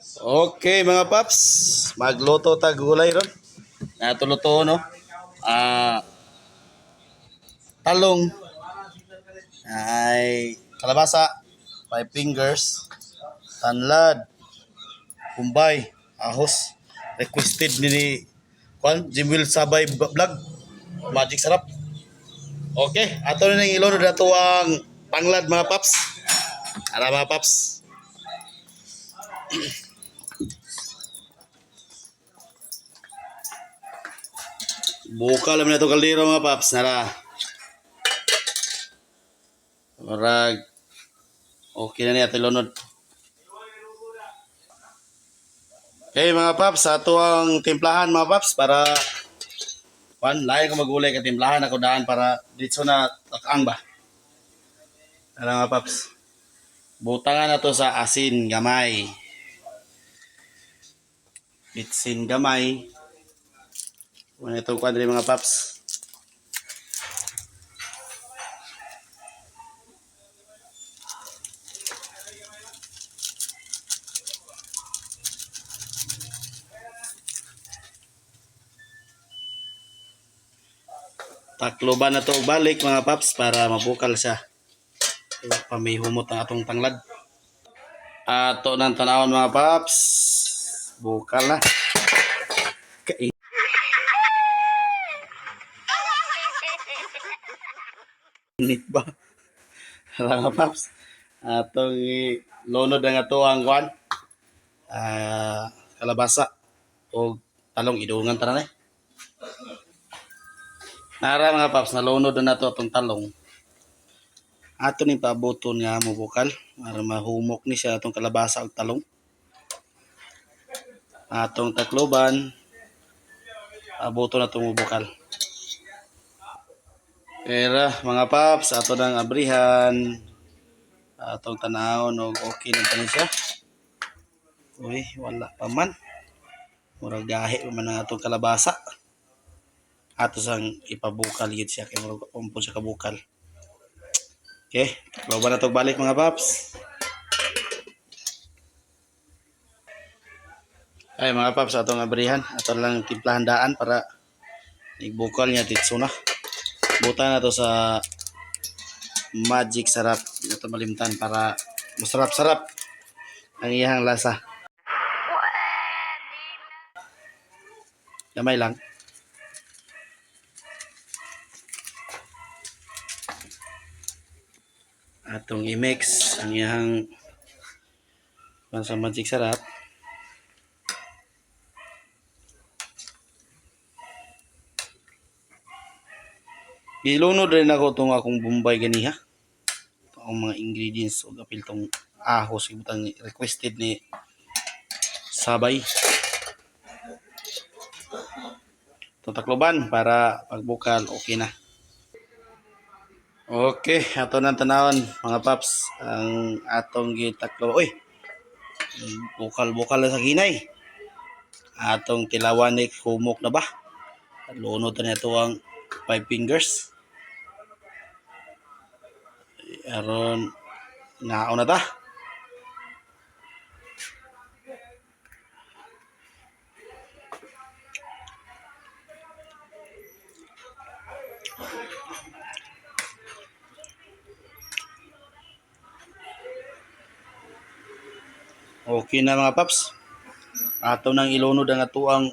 Okay mga paps, magluto ta gulay ron. Natuluto no. Ah talong ay kalabasa, five fingers, tanlad, kumbay, ahos. Requested ni ni Kwan, Jimwil Sabay Vlog. Magic sarap. Okay, ato na nang ilunod na ang tanglad mga paps. Ara mga paps. Buka lang na ito kaldero mga paps. Nara. Marag. Okay na niya tilunod. Okay mga paps, ato ang timplahan mga paps para Juan, layo ko magulay ka timplahan ako daan para dito na takang ba. Ano mga paps? Butangan na to sa asin gamay. Bitsin gamay. Ano itong kwadri mga paps? Takloban na to balik mga paps para mabukal siya. Pamihumot ang atong tanglad. Ato ng tanawon mga paps. Bukal na. Init ba? Hala nga paps. Atong i- lunod ang ato ang kwan. Ah, kalabasa o talong idungan tara na eh. Nara mga paps, nalunod na nato atong talong. Ato ni pabuton nga mo bukal para mahumok ni siya atong kalabasa ug talong. Atong takloban abuton na mo bukal. Era mga paps, ato nang abrihan. Atong tanawon og okay na tanan siya. Uy, wala pa man. Murag gahi pa man ang atong kalabasa ato sang ipabukal yun siya kay murag umpon siya kabukal okay bawa na to balik mga paps ay mga paps atong abrihan ato lang timplahan daan para igbukal niya titso na buta na to sa magic sarap. Ito malimtan para masarap sarap ang iyang lasa. Gamay lang. atong i-mix ang iyang sa magic sarap Ilunod rin ako itong akong bombay ganiha. Ito ang mga ingredients o kapil itong ahos. Ibutang requested ni Sabay. Itong takloban para pagbukal okay na. Okay, ato nang tanawon mga paps ang atong gitaklo. Oy. Bukal-bukal sa ginay. Atong tilawan ni humok na ba? Lunod na ito ang five fingers. Aron naon na ta. Okay na mga paps. Ato nang ilunod ang atuang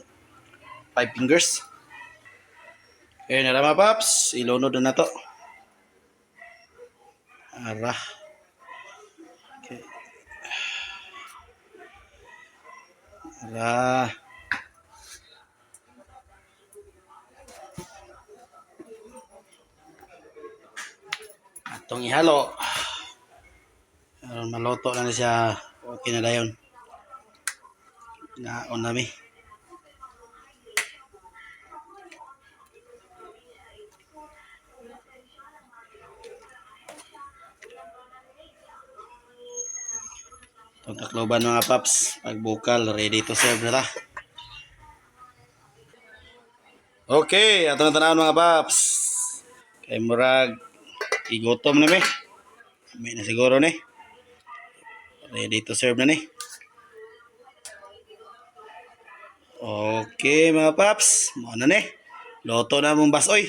five fingers. Okay na mga paps. Ilunod na to. Ara. Okay. Ara. Atong ihalo. Maluto na, na siya. Okay na dayon. Naon nami. Itong takloban mga paps, pagbukal, ready to serve na ta. Okay, ato na tanawon mga paps. Kay murag igutom na mi. May na siguro ni. Ready to serve na ni. Okay mga paps, mo na ni. Loto na mong basoy.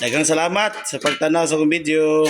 Daghang salamat sa pagtanaw sa akong video.